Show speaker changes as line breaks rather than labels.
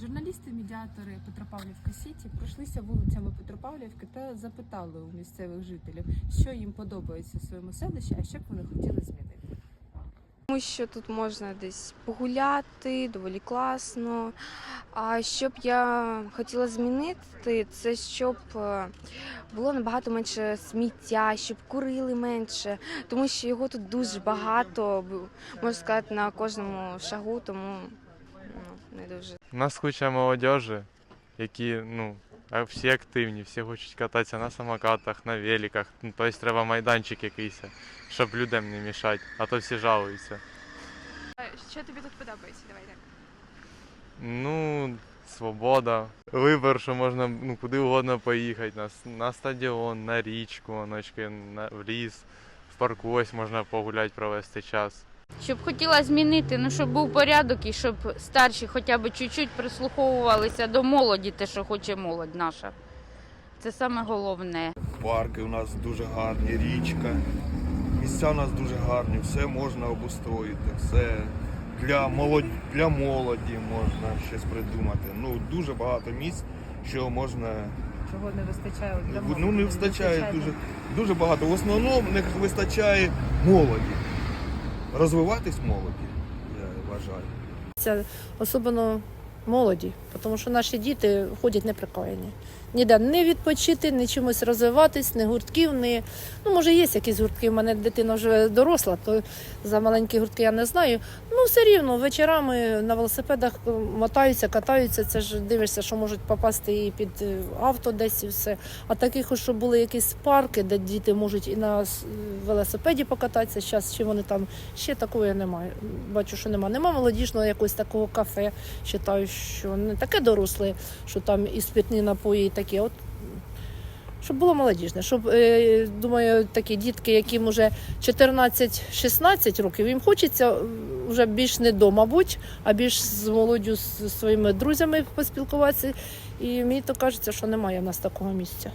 Журналісти, медіатори Петропавлівка Сіті пройшлися вулицями Петропавлівки та запитали у місцевих жителів, що їм подобається в своєму селищі, а що б вони хотіли змінити.
Тому що тут можна десь погуляти, доволі класно. А що б я хотіла змінити, це щоб е, було набагато менше сміття, щоб курили менше, тому що його тут дуже багато, можна сказати, на кожному шагу, тому не дуже.
У нас куча молодежі, які ну, всі активні, всі хочуть кататися на самокатах, на великах. Ну, тобто треба майданчик якийсь, щоб людям не мішати, а то всі жалуються.
Що тобі тут подобається? Давай так.
Ну, свобода. Вибір, що можна ну, куди угодно поїхати, на, на стадіон, на річку, ночки, на, в ліс, в парку ось можна погуляти, провести час.
Щоб хотіла змінити, ну щоб був порядок і щоб старші хоча б чуть-чуть прислуховувалися до молоді, те, що хоче молодь наша. Це саме головне.
парки у нас дуже гарні, річка. Місця у нас дуже гарні, все можна обустроїти, все для молоді, для молоді можна щось придумати. Ну, дуже багато місць, що можна.
Чого не вистачає для молоді?
Ну не вистачає дуже, дуже багато. В основному не вистачає молоді. Розвиватись молоді, я вважаю.
Це особливо молоді, тому що наші діти ходять неприкаяні. Ніде не відпочити, не чимось розвиватись, не гуртків, не ну може є якісь гуртки. У мене дитина вже доросла, то за маленькі гуртки я не знаю. Ну все рівно вечорами на велосипедах е, мотаються, катаються. Це ж дивишся, що можуть попасти і під е, авто десь і все. А таких, щоб були якісь парки, де діти можуть і на велосипеді покататися. Зараз чи вони там ще такого немає. Бачу, що немає. Нема молодіжного якогось такого кафе. Вважаю, що не таке доросле, що там і спиртні напої, і таке. От щоб було молодіжне, щоб е, думаю, такі дітки, яким вже 14-16 років, їм хочеться е, вже більш не до, мабуть, а більш з молоддю з своїми друзями поспілкуватися. І мені то кажеться, що немає в нас такого місця.